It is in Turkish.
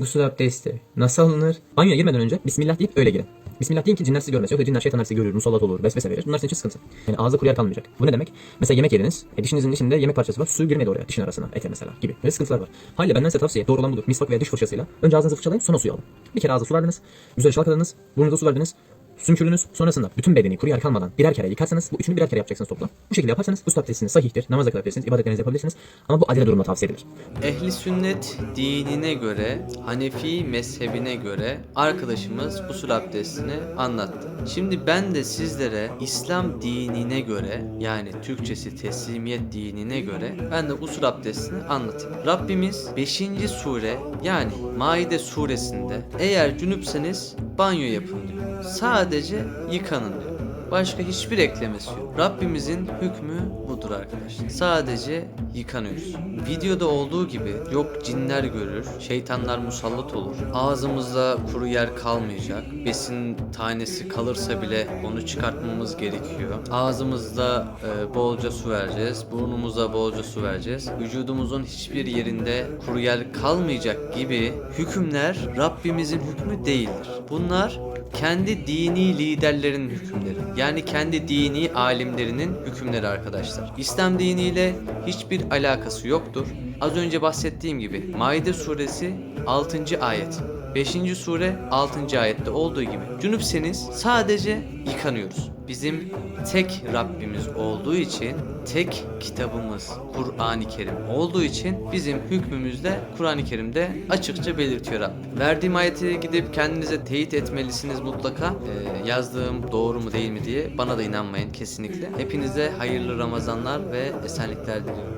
Gusül abdesti nasıl alınır? Banyoya girmeden önce Bismillah deyip öyle girin. Bismillah deyin ki cinler sizi görmesin. Yoksa cinler şeytanlar sizi görür, musallat olur, vesvese verir. Bunlar için sıkıntı. Yani ağızda kuru yer kalmayacak. Bu ne demek? Mesela yemek yediniz. E, dişinizin içinde yemek parçası var. Su girmedi oraya dişin arasına. Ete mesela gibi. Böyle sıkıntılar var. Haliyle benden size tavsiye. Doğru olan budur. Misvak veya diş fırçasıyla. Önce ağzınızı fırçalayın sonra suyu alın. Bir kere ağza su verdiniz. Güzel çalkaladınız. Burnunuza su verdiniz. Sümkürdünüz. Sonrasında bütün bedeni kuru yer kalmadan birer kere yıkarsanız bu üçünü birer kere yapacaksınız toplam. Bu şekilde yaparsanız bu abdestiniz sahihtir. Namaza kılabilirsiniz. ibadetlerinizi yapabilirsiniz. Ama bu adile durumda tavsiye edilir. Ehli sünnet dinine göre, Hanefi mezhebine göre arkadaşımız usul abdestini anlattı. Şimdi ben de sizlere İslam dinine göre yani Türkçesi teslimiyet dinine göre ben de usul abdestini anlatayım. Rabbimiz 5. sure yani Maide suresinde eğer cünüpseniz banyo yapın diyor. Sadece yıkanın diyor. Başka hiçbir eklemesi yok. Rabbimizin hükmü budur arkadaşlar. Sadece yıkanıyoruz. Videoda olduğu gibi yok cinler görür, şeytanlar musallat olur. Ağzımızda kuru yer kalmayacak. Besin tanesi kalırsa bile onu çıkartmamız gerekiyor. Ağzımızda e, bolca su vereceğiz. Burnumuza bolca su vereceğiz. Vücudumuzun hiçbir yerinde kuru yer kalmayacak gibi hükümler Rabbimizin hükmü değildir. Bunlar kendi dini liderlerin hükümleri. Yani kendi dini alimlerinin hükümleri arkadaşlar. İslam diniyle hiçbir alakası yoktur. Az önce bahsettiğim gibi Maide suresi 6. ayet. 5. sure 6. ayette olduğu gibi cünüpseniz sadece yıkanıyoruz. Bizim tek Rabbimiz olduğu için tek kitabımız Kur'an-ı Kerim olduğu için bizim hükmümüzde Kur'an-ı Kerim'de açıkça belirtiyor Rabbim. Verdiğim ayeti gidip kendinize teyit etmelisiniz mutlaka. Ee, yazdığım doğru mu değil mi diye bana da inanmayın kesinlikle. Hepinize hayırlı Ramazanlar ve esenlikler diliyorum.